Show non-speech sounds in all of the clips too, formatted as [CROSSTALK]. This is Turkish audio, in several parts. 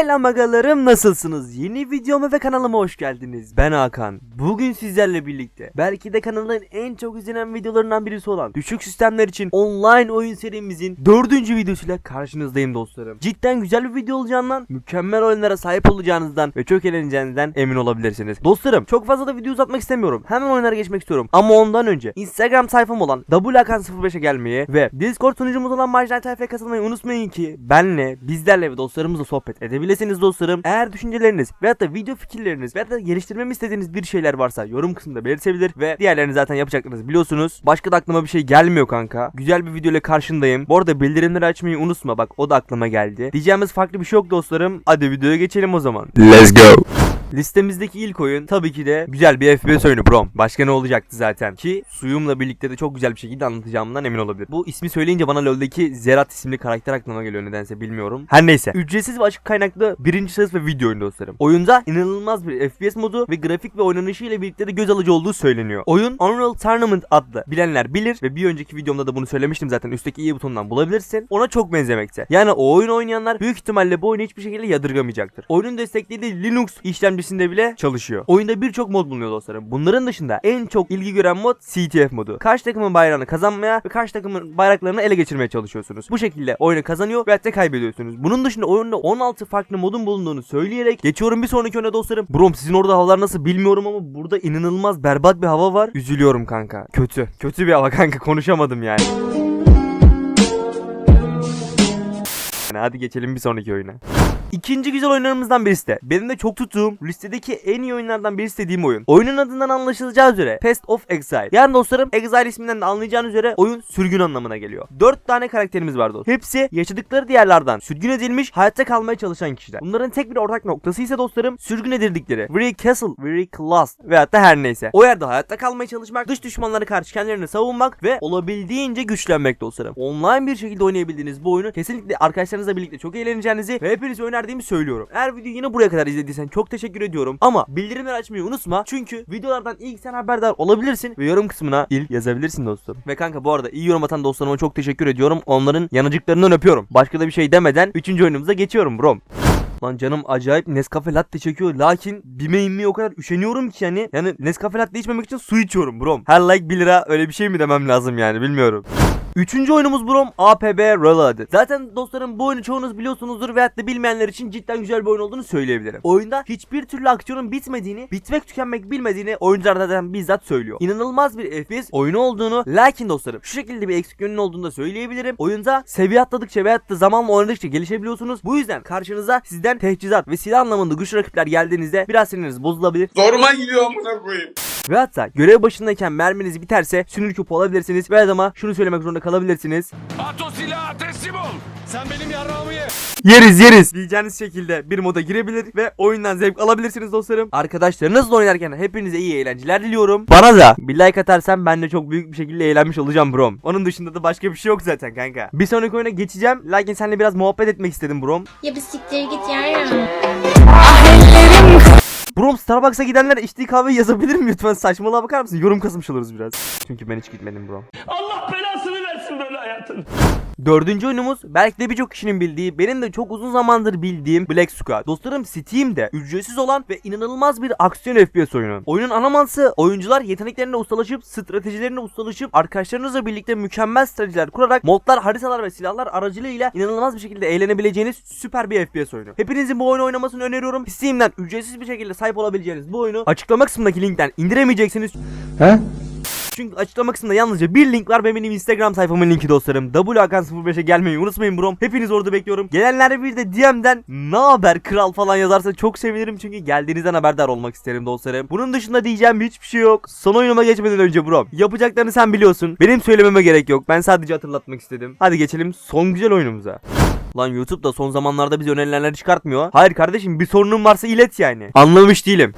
Selam agalarım nasılsınız? Yeni videoma ve kanalıma hoş geldiniz. Ben Hakan. Bugün sizlerle birlikte belki de kanalın en çok izlenen videolarından birisi olan düşük sistemler için online oyun serimizin dördüncü videosuyla karşınızdayım dostlarım. Cidden güzel bir video olacağından, mükemmel oyunlara sahip olacağınızdan ve çok eğleneceğinizden emin olabilirsiniz. Dostlarım çok fazla da video uzatmak istemiyorum. Hemen oyunlara geçmek istiyorum. Ama ondan önce Instagram sayfam olan whakan05'e gelmeyi ve Discord sunucumuz olan Marjinal Tayfa'ya katılmayı unutmayın ki benle, bizlerle ve dostlarımızla sohbet edebilirsiniz dostlarım. Eğer düşünceleriniz veyahut da video fikirleriniz veyahut da geliştirmemi istediğiniz bir şeyler varsa yorum kısmında belirtebilir ve diğerlerini zaten yapacaklarınızı biliyorsunuz. Başka da aklıma bir şey gelmiyor kanka. Güzel bir video ile karşındayım. Bu arada bildirimleri açmayı unutma bak o da aklıma geldi. Diyeceğimiz farklı bir şey yok dostlarım. Hadi videoya geçelim o zaman. Let's go. Listemizdeki ilk oyun tabii ki de güzel bir FPS oyunu Brom. Başka ne olacaktı zaten ki suyumla birlikte de çok güzel bir şekilde anlatacağımdan emin olabilir. Bu ismi söyleyince bana LoL'deki Zerat isimli karakter aklıma geliyor nedense bilmiyorum. Her neyse. Ücretsiz ve açık kaynaklı birinci şahıs ve video oyunu dostlarım. Oyunda inanılmaz bir FPS modu ve grafik ve oynanışı ile birlikte de göz alıcı olduğu söyleniyor. Oyun Unreal Tournament adlı bilenler bilir ve bir önceki videomda da bunu söylemiştim zaten üstteki i butonundan bulabilirsin. Ona çok benzemekte. Yani o oyun oynayanlar büyük ihtimalle bu oyunu hiçbir şekilde yadırgamayacaktır. Oyunun desteklediği Linux işlemcisinde bile çalışıyor. Oyunda birçok mod bulunuyor dostlarım. Bunların dışında en çok ilgi gören mod CTF modu. Karşı takımın bayrağını kazanmaya ve karşı takımın bayraklarını ele geçirmeye çalışıyorsunuz. Bu şekilde oyunu kazanıyor ve hatta kaybediyorsunuz. Bunun dışında oyunda 16 farklı modun bulunduğunu söyleyerek geçiyorum bir sonraki oyuna dostlarım. Brom sizin orada havalar nasıl bilmiyorum ama burada inanılmaz berbat bir hava var. Üzülüyorum kanka. Kötü. Kötü bir hava kanka konuşamadım yani. Yani hadi geçelim bir sonraki oyuna. İkinci güzel oyunlarımızdan birisi de benim de çok tuttuğum listedeki en iyi oyunlardan birisi dediğim oyun. Oyunun adından anlaşılacağı üzere Pest of Exile. Yani dostlarım Exile isminden de anlayacağınız üzere oyun sürgün anlamına geliyor. 4 tane karakterimiz var dostum. Hepsi yaşadıkları diyarlardan sürgün edilmiş hayatta kalmaya çalışan kişiler. Bunların tek bir ortak noktası ise dostlarım sürgün edildikleri Very Castle, Very Class veyahut da her neyse. O yerde hayatta kalmaya çalışmak, dış düşmanlara karşı kendilerini savunmak ve olabildiğince güçlenmek dostlarım. Online bir şekilde oynayabildiğiniz bu oyunu kesinlikle arkadaşlarınızla birlikte çok eğleneceğinizi ve hepiniz önerdiğimi söylüyorum. Eğer videoyu yine buraya kadar izlediysen çok teşekkür ediyorum. Ama bildirimleri açmayı unutma. Çünkü videolardan ilk sen haberdar olabilirsin ve yorum kısmına ilk yazabilirsin dostum. Ve kanka bu arada iyi yorum atan dostlarıma çok teşekkür ediyorum. Onların yanıcıklarından öpüyorum. Başka da bir şey demeden 3. oyunumuza geçiyorum brom. Lan canım acayip Nescafe latte çekiyor lakin bime inmeye o kadar üşeniyorum ki yani. Yani Nescafe latte içmemek için su içiyorum brom. Her like 1 lira öyle bir şey mi demem lazım yani bilmiyorum. Üçüncü oyunumuz Brom APB Reloaded. Zaten dostlarım bu oyunu çoğunuz biliyorsunuzdur veyahut da bilmeyenler için cidden güzel bir oyun olduğunu söyleyebilirim. Oyunda hiçbir türlü aksiyonun bitmediğini, bitmek tükenmek bilmediğini oyuncular zaten bizzat söylüyor. İnanılmaz bir FPS oyunu olduğunu lakin dostlarım şu şekilde bir eksik yönünün olduğunu da söyleyebilirim. Oyunda seviye atladıkça veyahut da zamanla oynadıkça gelişebiliyorsunuz. Bu yüzden karşınıza sizden teçhizat ve silah anlamında güçlü rakipler geldiğinizde biraz siniriniz bozulabilir. Zoruma gidiyor amına koyayım. Ve hatta görev başındayken merminiz biterse sünür küpü olabilirsiniz ve adama şunu söylemek zorunda kalabilirsiniz. At o silahı teslim ol. Sen benim yarrağımı ye. Yeriz yeriz diyeceğiniz şekilde bir moda girebilir ve oyundan zevk alabilirsiniz dostlarım. Arkadaşlarınızla oynarken hepinize iyi eğlenceler diliyorum. Bana da bir like atarsan ben de çok büyük bir şekilde eğlenmiş olacağım brom. Onun dışında da başka bir şey yok zaten kanka. Bir sonraki oyuna geçeceğim. Lakin seninle biraz muhabbet etmek istedim brom. Ya bir siktir git ya. Brom Starbucks'a gidenler içtiği kahveyi yazabilir mi lütfen? Saçmalığa bakar mısın? Yorum kasmış oluruz biraz. Çünkü ben hiç gitmedim brom. Allah belasını versin böyle hayatın. Dördüncü oyunumuz belki de birçok kişinin bildiği, benim de çok uzun zamandır bildiğim Black Squad. Dostlarım Steam'de ücretsiz olan ve inanılmaz bir aksiyon FPS oyunu. Oyunun ana mantığı oyuncular yeteneklerine ustalaşıp, stratejilerine ustalaşıp, arkadaşlarınızla birlikte mükemmel stratejiler kurarak modlar, haritalar ve silahlar aracılığıyla inanılmaz bir şekilde eğlenebileceğiniz süper bir FPS oyunu. Hepinizin bu oyunu oynamasını öneriyorum. Steam'den ücretsiz bir şekilde sahip olabileceğiniz bu oyunu açıklama kısmındaki linkten indiremeyeceksiniz. Çünkü açıklama kısmında yalnızca bir link var ve benim Instagram sayfamın linki dostlarım. WHakan05'e gelmeyi unutmayın brom. Hepiniz orada bekliyorum. Gelenler bir de DM'den ne haber kral falan yazarsa çok sevinirim çünkü geldiğinizden haberdar olmak isterim dostlarım. Bunun dışında diyeceğim hiçbir şey yok. Son oyunuma geçmeden önce brom. Yapacaklarını sen biliyorsun. Benim söylememe gerek yok. Ben sadece hatırlatmak istedim. Hadi geçelim son güzel oyunumuza. Lan YouTube da son zamanlarda bize önerilenleri çıkartmıyor. Hayır kardeşim bir sorunun varsa ilet yani. Anlamış değilim.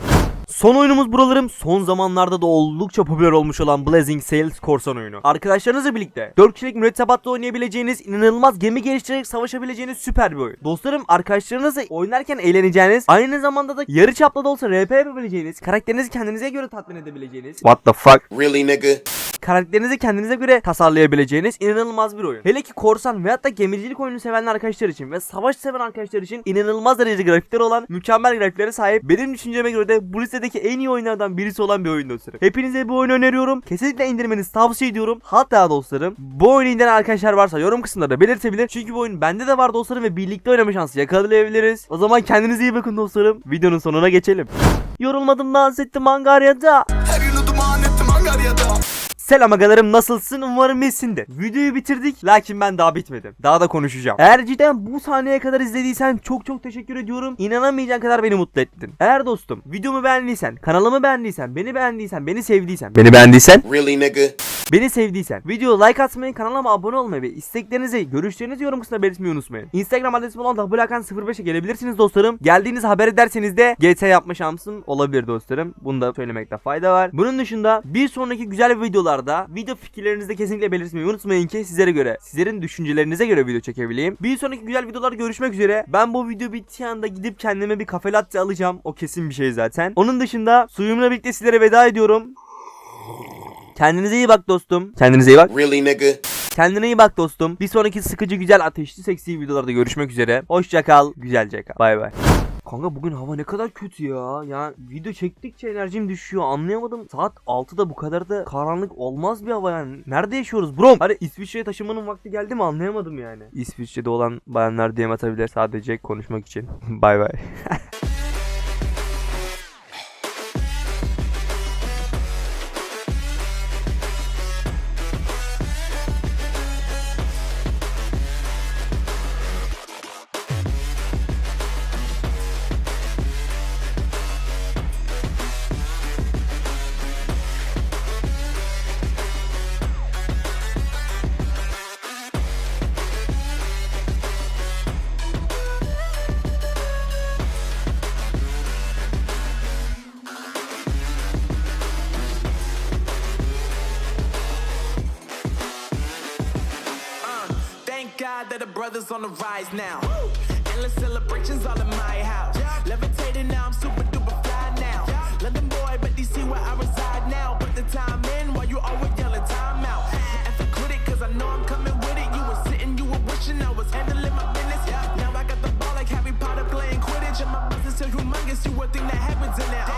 Son oyunumuz buralarım son zamanlarda da oldukça popüler olmuş olan Blazing Sails korsan oyunu. Arkadaşlarınızla birlikte 4 kişilik mürettebatta oynayabileceğiniz, inanılmaz gemi geliştirerek savaşabileceğiniz süper bir oyun. Dostlarım arkadaşlarınızla oynarken eğleneceğiniz, aynı zamanda da yarı çapta da olsa RP yapabileceğiniz, karakterinizi kendinize göre tatmin edebileceğiniz. What the fuck? Really nigga? Karakterinizi kendinize göre tasarlayabileceğiniz inanılmaz bir oyun. Hele ki korsan veyahut da gemicilik oyunu seven arkadaşlar için ve savaş seven arkadaşlar için inanılmaz derecede grafikleri olan mükemmel grafiklere sahip benim düşünceme göre de bu listedeki en iyi oyunlardan birisi olan bir oyun dostlarım. Hepinize bu oyunu öneriyorum. Kesinlikle indirmenizi tavsiye ediyorum. Hatta dostlarım bu oyunu indiren arkadaşlar varsa yorum kısımlarında belirtebilir. Çünkü bu oyun bende de var dostlarım ve birlikte oynama şansı yakalayabiliriz. O zaman kendinize iyi bakın dostlarım. Videonun sonuna geçelim. Yorulmadım dans ettim Angarya'da. Selam agalarım nasılsın umarım iyisindir. Videoyu bitirdik lakin ben daha bitmedim. Daha da konuşacağım. Eğer cidden bu sahneye kadar izlediysen çok çok teşekkür ediyorum. İnanamayacağın kadar beni mutlu ettin. Eğer dostum videomu beğendiysen, kanalımı beğendiysen, beni beğendiysen, beni sevdiysen, beni beğendiysen, Really nigga beni sevdiysen, videoya like atmayı, kanalıma abone olmayı ve isteklerinizi, görüşlerinizi yorum kısmına belirtmeyi unutmayın. Instagram adresim olan whakan05'e gelebilirsiniz dostlarım. Geldiğiniz haber ederseniz de GT yapma şansım olabilir dostlarım. Bunu da söylemekte fayda var. Bunun dışında bir sonraki güzel videolarda video fikirlerinizi de kesinlikle belirtmeyi unutmayın ki sizlere göre, sizlerin düşüncelerinize göre video çekebileyim. Bir sonraki güzel videolarda görüşmek üzere. Ben bu video bittiği anda gidip kendime bir kafe latte alacağım. O kesin bir şey zaten. Onun dışında suyumla birlikte sizlere veda ediyorum. Kendinize iyi bak dostum. Kendinize iyi bak. Really nigga Kendine iyi bak dostum. Bir sonraki sıkıcı güzel ateşli seksi videolarda görüşmek üzere. Hoşça kal, güzelce kal. Bay bay. Kanka bugün hava ne kadar kötü ya. Ya video çektikçe enerjim düşüyor. Anlayamadım. Saat 6'da bu kadar da karanlık olmaz bir hava yani. Nerede yaşıyoruz bro? Hani İsviçre'ye taşınmanın vakti geldi mi anlayamadım yani. İsviçre'de olan bayanlar DM atabilir sadece konuşmak için. [LAUGHS] bay bay. [LAUGHS] that the brothers on the rise now. Endless celebrations all in my house. Levitating now, I'm super duper fly now. London boy, but DC where I reside now. Put the time in while you always yelling time out. And for quit it, cause I know I'm coming with it. You were sitting, you were wishing I was handling my business. Now I got the ball like Harry Potter playing Quidditch. And my business is humongous, you would think that happens in there.